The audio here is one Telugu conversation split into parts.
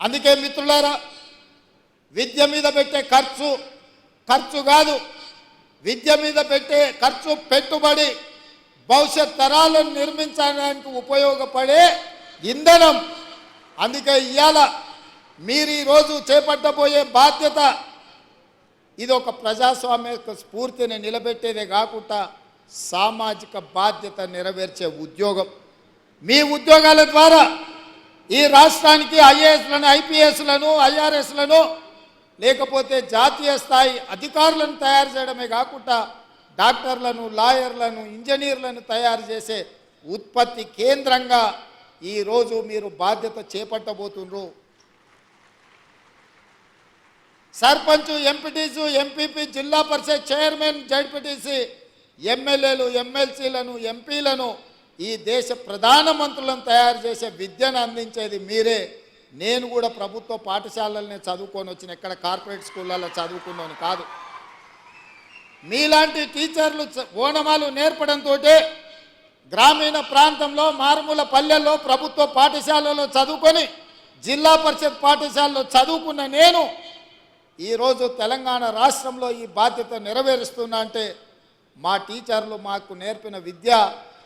అందుకే మిత్రులారా విద్య మీద పెట్టే ఖర్చు ఖర్చు కాదు. విద్య మీద పెట్టే ఖర్చు పెట్టుబడి భవిష్యత్ తరాలను నిర్మించడానికి ఉపయోగపడే ఇంధనం. అందుకే ఇవాళ మీరు ఈరోజు చేపట్టబోయే బాధ్యత ఇది ఒక ప్రజాస్వామ్య స్ఫూర్తిని నిలబెట్టేదే కాకుండా సామాజిక బాధ్యత నెరవేర్చే ఉద్యోగం. మీ ఉద్యోగాల ద్వారా ఈ రాష్ట్రానికి ఐఏఎస్లను ఐపీఎస్లను ఐఆర్ఎస్లను లేకపోతే జాతీయ స్థాయి అధికారులను తయారు చేయడమే కాకుండా డాక్టర్లను లాయర్లను ఇంజనీర్లను తయారు చేసే ఉత్పత్తి కేంద్రంగా ఈరోజు మీరు బాధ్యత చేపట్టబోతున్నారు సర్పంచ్ ఎంపీటీసు ఎంపీపీ జిల్లా పరిషత్ చైర్మన్ జడ్పీటీసీ ఎమ్మెల్యేలు ఎమ్మెల్సీలను ఎంపీలను ఈ దేశ ప్రధానమంత్రులను తయారు చేసే విద్యను అందించేది మీరే. నేను కూడా ప్రభుత్వ పాఠశాలలనే చదువుకొని వచ్చిన ఎక్కడ కార్పొరేట్ స్కూళ్ళల్లో చదువుకున్నాను కాదు. మీలాంటి టీచర్లు ఓనమాలు నేర్పడంతో గ్రామీణ ప్రాంతంలో మారుమూల పల్లెల్లో ప్రభుత్వ పాఠశాలలో చదువుకొని జిల్లా పరిషత్ పాఠశాలలో చదువుకున్న నేను ఈరోజు తెలంగాణ రాష్ట్రంలో ఈ బాధ్యత నెరవేరుస్తున్నా అంటే మా టీచర్లు మాకు నేర్పిన విద్య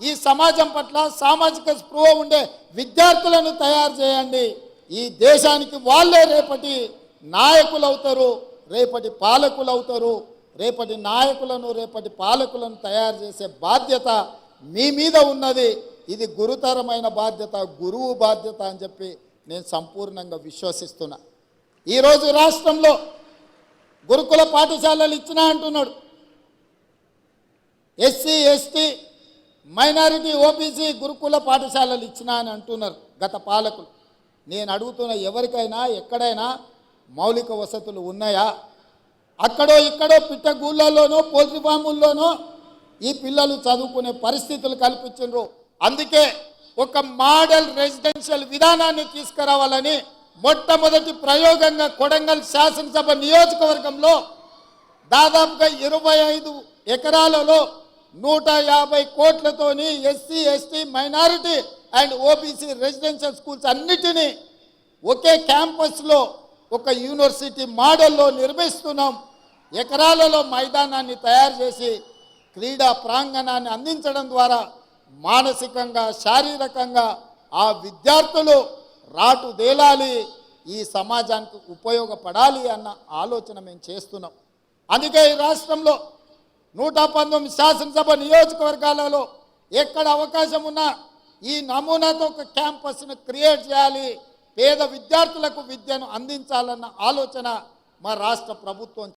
ఈ సమాజం పట్ల సామాజిక స్పృహ ఉండే విద్యార్థులను తయారు చేయండి. ఈ దేశానికి వాళ్ళే రేపటి నాయకులు అవుతారు రేపటి పాలకులు అవుతారు రేపటి నాయకులను రేపటి పాలకులను తయారు చేసే బాధ్యత మీ మీద ఉన్నది. ఇది గురుతరమైన బాధ్యత గురువు బాధ్యత అని చెప్పి నేను సంపూర్ణంగా విశ్వసిస్తున్నా. ఈరోజు రాష్ట్రంలో గురుకుల పాఠశాలలు ఇచ్చినా అంటున్నాడు. ఎస్సీ ఎస్టీ మైనారిటీ ఓబీసీ గురుకుల పాఠశాలలు ఇచ్చినా అని అంటున్నారు గత పాలకులు. నేను అడుగుతున్న ఎవరికైనా ఎక్కడైనా మౌలిక వసతులు ఉన్నాయా? అక్కడో ఇక్కడో పిట్టగూళ్ళలోనో పోల్ట్రీ ఫాముల్లోనో ఈ పిల్లలు చదువుకునే పరిస్థితులు కల్పించారు అందుకే ఒక మోడల్ రెసిడెన్షియల్ విధానాన్ని తీసుకురావాలని మొట్టమొదటి ప్రయోగంగా కొడంగల్ శాసనసభ నియోజకవర్గంలో దాదాపుగా ఇరవై ఐదు ఎకరాలలో నూట యాభై కోట్లతోని SC ST minority and OBC residential schools అన్నిటినీ ఒకే క్యాంపస్లో ఒక యూనివర్సిటీ మోడల్లో నిర్మిస్తున్నాం. ఎకరాలలో మైదానాన్ని తయారు చేసి క్రీడా ప్రాంగణాన్ని అందించడం ద్వారా మానసికంగా శారీరకంగా ఆ విద్యార్థులు రాటు దేలాలి ఈ సమాజానికి ఉపయోగపడాలి అన్న ఆలోచన మేము చేస్తున్నాం. అందుకే ఈ రాష్ట్రంలో నూట పంతొమ్మిది శాసనసభ నియోజకవర్గాలలో ఎక్కడ అవకాశం ఉన్నా ఈ నమూనాతో ఒక క్యాంపస్ను క్రియేట్ చేయాలి. పేద విద్యార్థులకు విద్యను అందించాలన్న ఆలోచన మా రాష్ట్ర ప్రభుత్వం